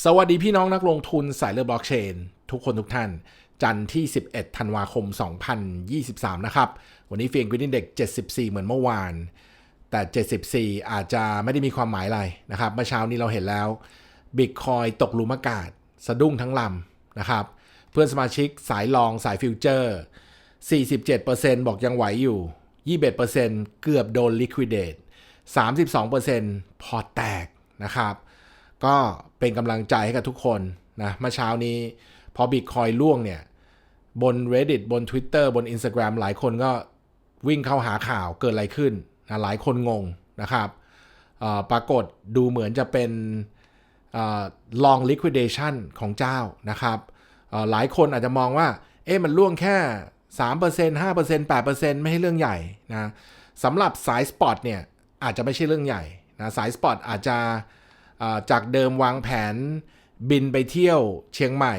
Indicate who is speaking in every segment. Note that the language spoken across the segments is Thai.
Speaker 1: สวัสดีพี่น้องนักลงทุนสายเลือดบล็อกเชน ทุกคนทุกท่าน จันทร์ที่ 11 ธันวาคม 2023 นะครับ วันนี้เฟียงกวินเด็ก 74 เหมือนเมื่อวาน แต่ 74 อาจจะไม่ได้มีความหมายอะไรนะครับ เมื่อเช้านี้เราเห็นแล้วบิตคอยตกลุมอากาศ สะดุ้งทั้งลำนะครับ เพื่อนสมาชิกสายลองสายฟิวเจอร์ 47%บอกยังไหวอยู่ 21%เกือบโดน liquidate 32%พอแตกนะครับ ก็เป็นกำลังใจให้กับทุกคนนะเมื่อเช้านี้พอบิตคอยล่วงเนี่ย บน Reddit บน Twitter บน Instagram หลายคนก็วิ่งเข้าหาข่าวเกิดอะไรขึ้นนะหลายคนงงนะครับปรากฏดูเหมือนจะเป็นเอ่อ long liquidation ของเจ้านะครับหลายคนอาจจะมองว่า เอ๊ะมันล่วงแค่ 3% 5% 8%ไม่ให้เรื่องใหญ่นะสำหรับสายสปอร์ตเนี่ย อาจจะไม่ใช่เรื่องใหญ่นะสายสปอร์ตอาจจะ จากเดิมวางแผนบินไปเที่ยวเชียงใหม่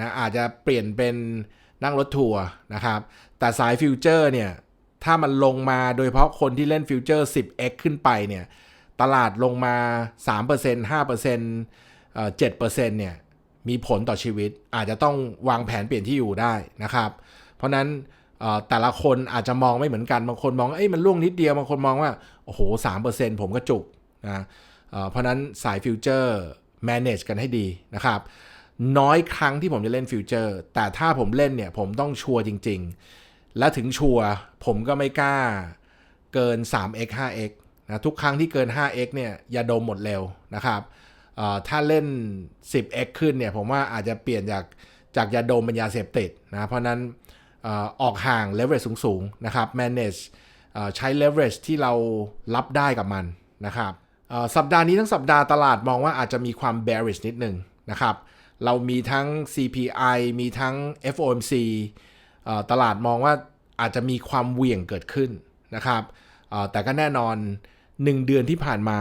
Speaker 1: นะอาจจะเปลี่ยนเป็นนั่งรถทัวร์นะครับ แต่สายฟิวเจอร์เนี่ย ถ้ามันลงมาโดยเฉพาะคนที่เล่นฟิวเจอร์ 10x ขึ้นไปเนี่ย ตลาดลงมา 3% 5%เอ่อ7%เนี่ย มีผลต่อชีวิต อาจจะต้องวางแผนเปลี่ยนที่อยู่ได้นะครับ เพราะนั้นแต่ละคนอาจจะมองไม่เหมือนกัน บางคนมองเอ้ยมันล่วงนิดเดียว บางคนมองว่า โอ้โห3%ผมก็จุกนะ เพราะนั้นสายฟิวเจอร์ manage กันให้ดีนะครับ น้อยครั้งที่ผมจะเล่นฟิวเจอร์ แต่ถ้าผมเล่นเนี่ยผมต้องชัวร์จริง ๆ และถึงชัวร์ผมก็ไม่กล้าเกิน 3x 5x นะทุกครั้งที่เกิน 5x เนี่ยอย่าดมหมดเร็วนะครับถ้าเล่น 10x ขึ้นเนี่ยผมว่าอาจจะเปลี่ยนจากจากยาดมเป็นยาเสพติดนะเพราะนั้นออกห่าง leverage สูง ๆ นะครับ manage ใช้ leverage ที่เรารับได้กับมันนะครับ สัปดาห์นี้ทั้งสัปดาห์ตลาดมองว่าอาจจะมีความ bearish นิดหนึ่งนะครับ เรามีทั้ง CPI มีทั้ง FOMC ตลาดมองว่าอาจจะมีความเหวี่ยงเกิดขึ้นนะครับ แต่ก็แน่นอน 1 เดือนที่ผ่านมา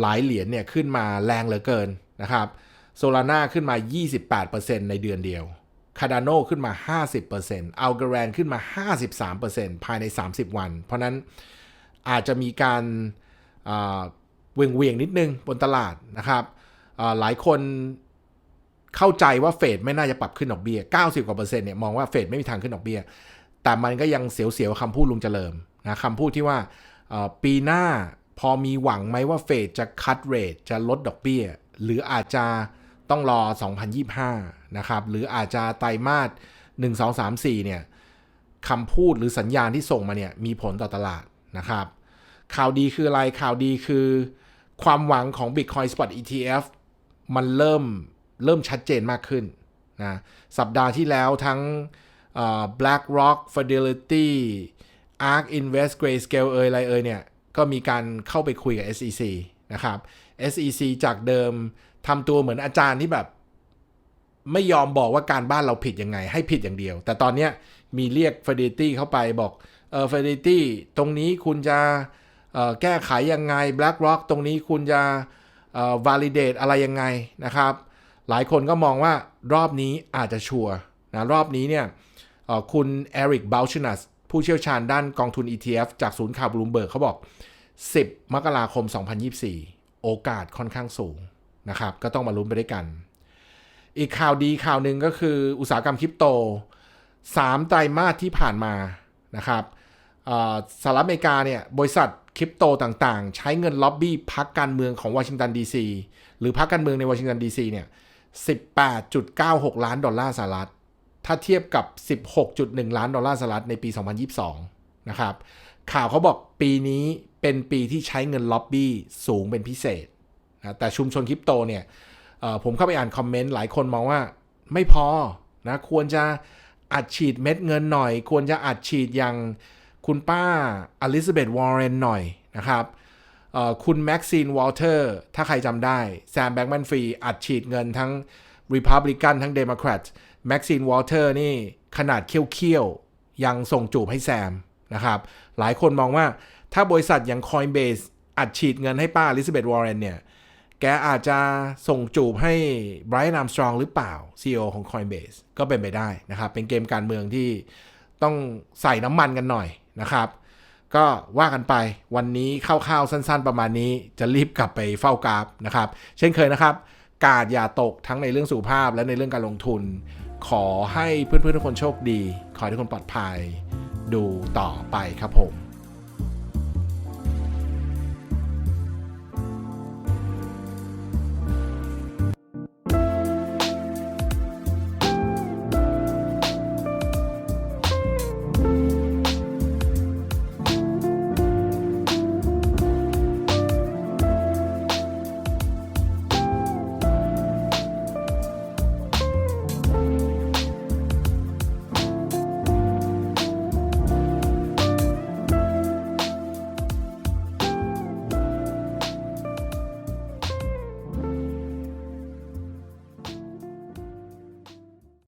Speaker 1: หลายเหรียญเนี่ยขึ้นมาแรงเหลือเกินนะครับโซลาร่าขึ้นมา 28%ในเดือนเดียวคา d าโนขึ้นมา 50%อัลเกรนขึ้นมา 53%ภายใน 30 วัน เพราะนั้นอาจจะมีการา เวียงเวียงๆนิดนึงบนตลาดนะครับหลายคนเข้าใจว่าเฟดไม่น่าจะปรับขึ้นดอกเบี้ย 90 กว่าเปอร์เซ็นต์เนี่ยมองว่าเฟดไม่มีทางขึ้นดอกเบี้ย แต่มันก็ยังเสียวๆคำพูดลุงเจริญนะคำพูดที่ว่าปีหน้าพอมีหวังไหมว่าเฟดจะคัดเรทจะลดดอกเบี้ย หรืออาจจะต้องรอ 2025 นะครับ หรืออาจจะไตรมาส 1 2 3 4 เนี่ยคำพูดหรือสัญญาณที่ส่งมาเนี่ยมีผลต่อตลาดนะครับ ข่าวดีคืออะไรข่าวดีคือ ความหวังของ Bitcoin Spot ETF มันเริ่มเริ่มชัดเจนมากขึ้นนะสัปดาห์ที่แล้วทั้ง BlackRock Fidelity ARK Invest Grayscale เอยอะไรเอยเนี่ย ก็มีการเข้าไปคุยกับ SEC นะครับ SEC จากเดิมทำตัวเหมือนอาจารย์ที่แบบ ไม่ยอมบอกว่าการบ้านเราผิดยังไง ให้ผิดอย่างเดียว แต่ตอนเนี้ยมีเรียก Fidelity เข้าไปบอกเออ Fidelity ตรงนี้คุณจะ แก้ไขยังไง BlackRock ตรงนี้คุณจะเอ่อ validate อะไรยังไงนะครับ หลายคนก็มองว่ารอบนี้อาจจะชัวร์นะรอบนี้เนี่ยคุณเอริกบ u ลช n นัสผู้เชี่ยวชาญด้านกองทุน ETF จากศูนย์ข่าวบลูมเบิร์กเขาบอก 10 มกราคม 2024 โอกาสค่อนข้างสูงนะครับ ก็ต้องมาลุ้นไปด้วยกัน อีกข่าวดีข่าวหนึ่งก็คืออุตสาหกรรมคริปโต 3 ไตรมาสที่ผ่านมานะครับสหรัฐอเมริกาเนี่ยบริษัท คริปโตต่างๆ ใช้เงินล็อบบี้พักการเมืองของวอชิงตันดีซีหรือพักการเมืองในวอชิงตันดีซีเนี่ย18.96 ล้านดอลลาร์สหรัฐ ถ้าเทียบกับ 16.1 ล้านดอลลาร์สหรัฐในปี 2022 นะครับ ข่าวเขาบอกปีนี้เป็นปีที่ใช้เงินล็อบบี้สูงเป็นพิเศษนะแต่ชุมชนคริปโตเนี่ยผมเข้าไปอ่านคอมเมนต์หลายคนมองว่าไม่พอนะควรจะอัดฉีดเม็ดเงินหน่อย ควรจะอัดฉีดอย่าง คุณป้าอลิซาเบธวอร์เรนหน่อยนะครับคุณแม็กซีนวอลเตอร์ถ้าใครจำได้ แซมแบง k ์แมนฟรีอัดฉีดเงินทั้ง Republican ทั้ง Democrat แม็กซีนวอลเตอร์นี่ขนาดเคี้ยวๆ ยังส่งจูบให้แซมนะครับ หลายคนมองว่าถ้าบริษัทอย่าง Coinbase อัดฉีดเงินให้ป้าอลิซาเบธวอร์เรนเนี่ย แกอาจจะส่งจูบให้ไบร a น a ์ m สตรองหรือเปล่า CEO ของ Coinbase ก็เป็นไปได้นะครับ เป็นเกมการเมืองที่ต้องใส่น้ำมันกันหน่อย นะครับ ก็ว่ากันไปวันนี้คร่าวๆสั้น ๆ ประมาณนี้จะรีบกลับไปเฝ้ากราฟนะครับ เช่นเคยนะครับ กาดอย่าตกทั้งในเรื่องสุขภาพและในเรื่องการลงทุน ขอให้เพื่อนๆทุกคนโชคดี ขอให้ทุกคนปลอดภัย ดูต่อไปครับผม